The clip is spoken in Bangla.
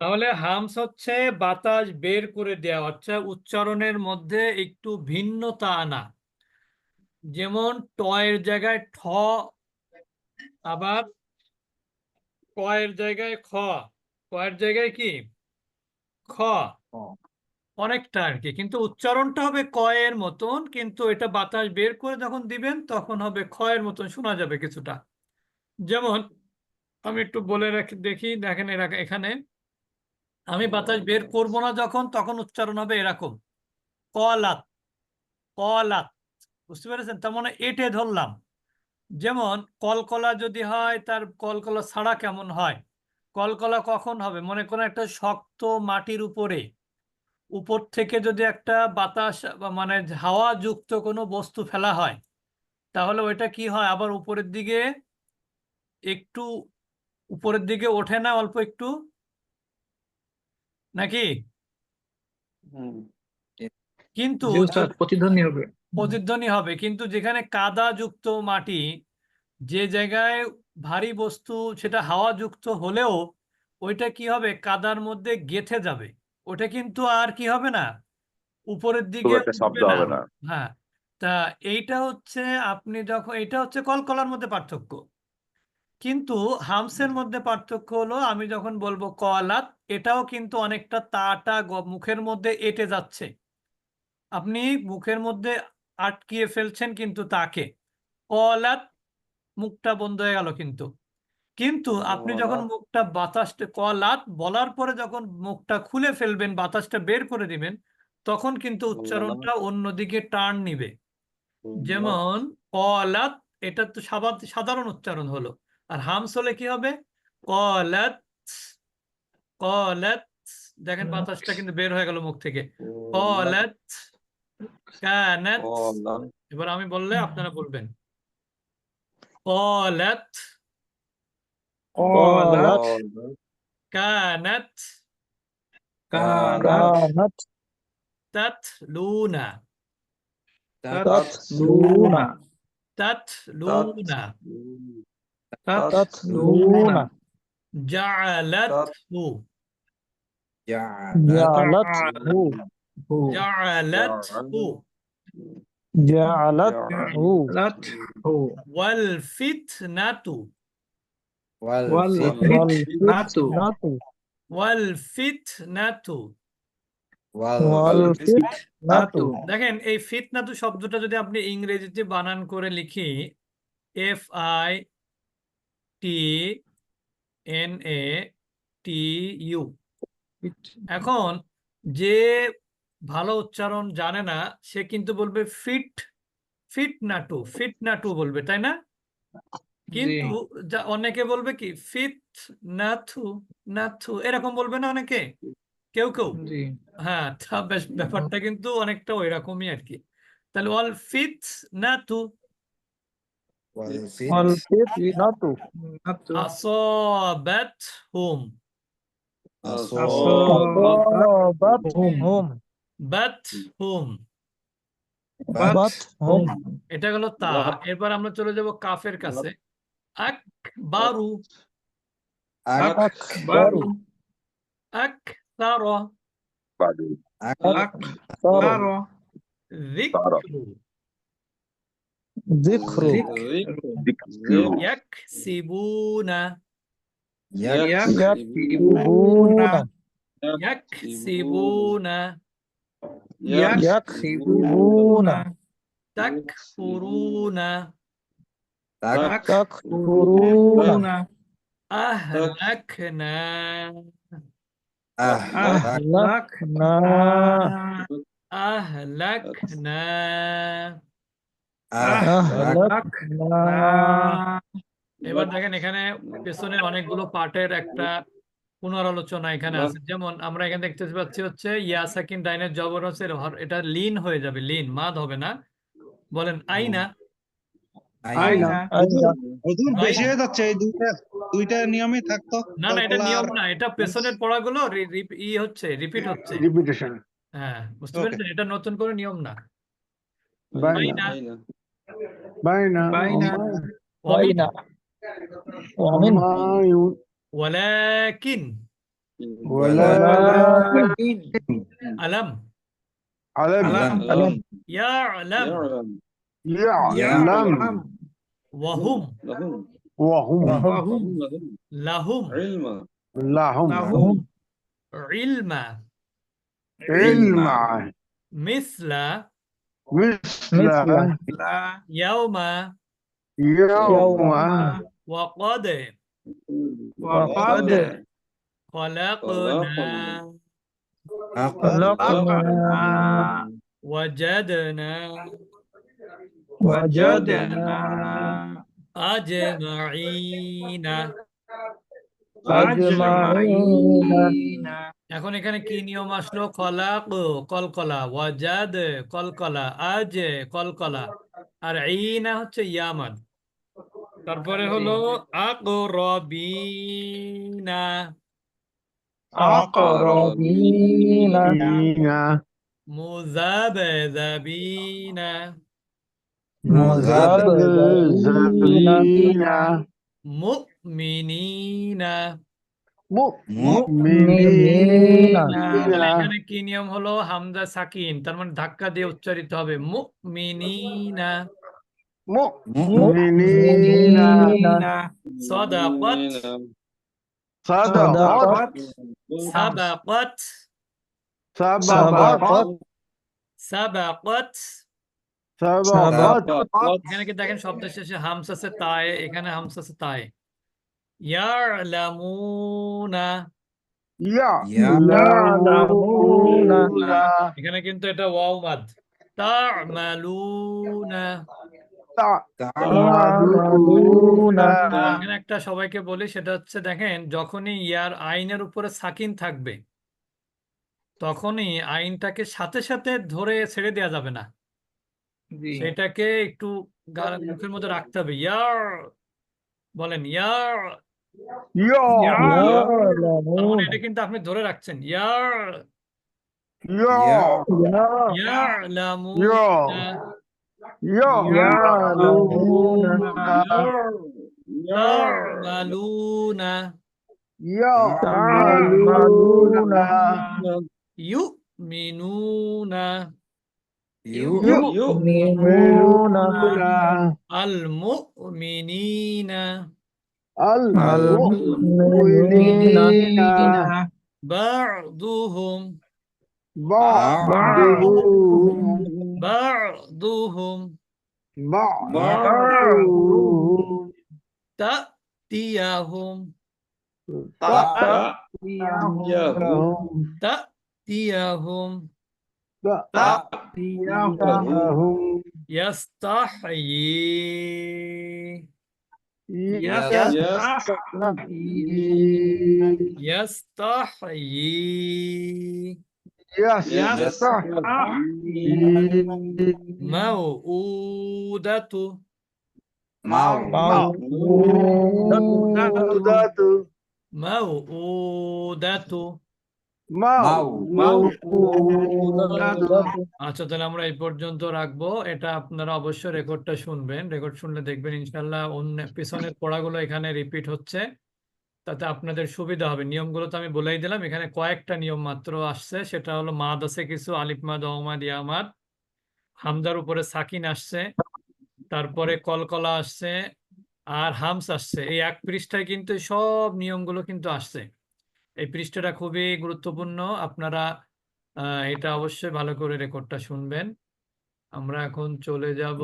তাহলে হামস হচ্ছে বাতাস বের করে দেওয়া অর্থাৎ উচ্চারণের মধ্যে একটু ভিন্নতা আনা। যেমন টয়ের জায়গায় ঠ আবার কয়ের জায়গায় খ। কয়ের জায়গায় কি? খ। অনেকটা আর কি কিন্তু উচ্চারণটা হবে কয়ের মতন কিন্তু এটা বাতাস বের করে যখন দিবেন তখন হবে ক্ষয়ের মতন শোনা যাবে কিছুটা। যেমন আমি একটু বলে রাখি দেখি দেখেন এরা- এখানে। আমি বাতাস বের করব না যখন তখন উচ্চারণ হবে এরকম। কলাত কলাত বুঝতে পেরেছেন? তার মানে এটে ধরলাম। যেমন কলকলা যদি হয় তার কলকলা ছাড়া কেমন হয়? কলকলা কখন হবে? মনে করেন একটা শক্ত মাটির উপরে। উপর থেকে যদি একটা বাতাস বা মানে হাওয়া যুক্ত কোনো বস্তু ফেলা হয় তাহলে ওইটা কি হয়? আবার উপরের দিকে একটু উপরের দিকে ওঠে না অল্প একটু? নাকি? কিন্তু প্রতিধ্বনি হবে। প্রতিধ্বনি হবে কিন্তু যেখানে কাদা যুক্ত মাটি যে জায়গায় ভারী বস্তু সেটা হাওয়া যুক্ত হলেও ওইটা কি হবে? কাদার মধ্যে গেথে যাবে। ওটা কিন্তু আর কি হবে না? উপরের দিকে একটা শব্দ উঠবে হবে না। হ্যাঁ তা এইটা হচ্ছে আপনি যখন এটা হচ্ছে কলকলার মধ্যে পার্থক্য। কিন্তু হামসের মধ্যে পার্থক্য হলো আমি যখন বলব কলাত এটাও কিন্তু অনেকটা তাটা মুখের মধ্যে এঁটে যাচ্ছে। আপনি মুখের মধ্যে আটকিয়ে ফেলছেন কিন্তু তাকে। কলাত মুখটা বন্ধ হয়ে গেল কিন্তু। কিন্তু আপনি যখন মুখটা বাতাসটা কলাত বলার পরে যখন মুখটা খুলে ফেলবেন বাতাসটা বের করে দিবেন তখন কিন্তু উচ্চারণটা অন্যদিকে টার্ন নিবে। যেমন কলাত এটা তো সাধারণ উচ্চারণ হলো। আর হামস হলে কি হবে? কলাত কলাত দেখেন বাতাসটা কিন্তু বের হয়ে গেল মুখ থেকে। কলাত কানাত এবার আমি বললে আপনারা বলবেন। কলাত কলাত কানাত কানাত তাতলুনা। তাতলুনা। তাতলুনা। ফিতনাতু ওয়াল ফিতনাতু ওয়াল ফিতনাতু দেখেন এই ফিতনাতু শব্দটা যদি আপনি ইংরেজিতে বানান করে লিখি F I T N A T U এখন যে ভালো উচ্চারণ জানে না সে কিন্তু বলবে ফিট ফিট নাটু ফিট নাটু বলবে তাই না? কিন্তু অনেকে বলবে কি ফিট নাথু নাথু এরকম বলবে না অনেকে? কেউ কেউ। হ্যাঁ বেশ ব্যাপারটা কিন্তু অনেকটা ওই রকমই আর কি। তাহলে অল ফিট নাথু বাতহুম এটা গেল তা। এরপর আমরা চলে যাব কাফের কাছে। আকবারু। আকবারু। আকসারা। আকসারু। যিকরু ذكر. يكسبون. يكسبون. يكسبون. يكسبون. تكفرون. تكفرون. أهلكنا. أهلكنا. أهلكنا. এবার দেখেন এখানে পেছনে অনেকগুলো পার্টের একটা পুনরালোচনা এখানে আছে। যেমন আমরা এখানে দেখতে পাচ্ছি হচ্ছে ইয়া সাকিন ডাইনের জবর হচ্ছে এটা লিন হয়ে যাবে লিন মাদ হবে না। বলেন আইনা। আইনা। আইনা। হুজুর ভাই। বেশি যাচ্ছে এই দুইটা দুইটা না না এটা নিয়ম না এটা পেছনের পড়াগুলো ই হচ্ছে রিপিট হচ্ছে। হ্যাঁ বুঝতে পেরেছেন? এটা নতুন করে নিয়ম না। বাইনা بين بين وبين ومن. ولكن. ولكن. ألم. ألم. ألم. يعلم. يعلم. وهم. وهم. لهم. لهم. لهم. علم. علم. مثل Bismillah. Yauma. Yauma. Wa qad. Wa qad. Khalaqna. Khalaqna. Wajadna. Wajadna. Ajma'ina. এখন এখানে কি নিয়ম আসলো? কলা কলকলা ওয়াজাদ কলকলা আজ কলকলা। আর ইনা হচ্ছে ইয়ামান। তারপরে হলো আকরবিনা। আকরবিনা। মুক এখানে কি নিয়ম হলো? হামদা সাকিন তার মানে ধাক্কা দিয়ে উচ্চারিত হবে। এখানে কি দেখেন শব্দের শেষে হামসা সে তায়ে এখানে হামসা সে তায়ে। ইয়ালামুনা ইয়ালামুনা এখানে কিন্তু এটা ওয়াও মাদ। একটা সবাইকে বলি সেটা হচ্ছে দেখেন যখনই ইয়ার আইনের উপরে সাকিন থাকবে তখনই আইনটাকে সাথে সাথে ধরে ছেড়ে দেওয়া যাবে না। সেটাকে একটু মুখের মধ্যে রাখতে হবে। ইয়ার বলেন ইয়ার এটা কিন্তু আপনি ধরে রাখছেন ইয়ার ইয়ালামুনা তা'মালুনা ইউমিনুনা يؤمنون আল মুমিনিনা المؤمنين. بعضهم بعضهم بعضهم بعضهم تأتيهم تأتيهم. تأتيهم. تأتيهم. يستحيي. يستحيي يستحيي يستحيي موؤودة موؤودة موؤودة আচ্ছা তাহলে আমরা এই পর্যন্ত রাখব। এটা আপনারা অবশ্যই রেকর্ডটা শুনবেন। রেকর্ড শুনলে দেখবেন ইনশাল্লাহ অন্য পিছনের পড়াগুলো এখানে রিপিট হচ্ছে। তাতে আপনাদের সুবিধা হবে। নিয়মগুলো তো আমি বলেই দিলাম। এখানে কয়েকটা নিয়ম মাত্র আসছে। সেটা হলো মাদ আছে কিছু আলিফ মাদ অহমাদ ইয়ামাদ হামদার উপরে সাকিন আসছে। তারপরে কলকলা আসছে। আর হামস আসছে। এই এক পৃষ্ঠায় কিন্তু সব নিয়মগুলো কিন্তু আসছে। এই পৃষ্ঠাটা খুবই গুরুত্বপূর্ণ। আপনারা এটা অবশ্যই ভালো করে রেকর্ডটা শুনবেন। আমরা এখন চলে যাব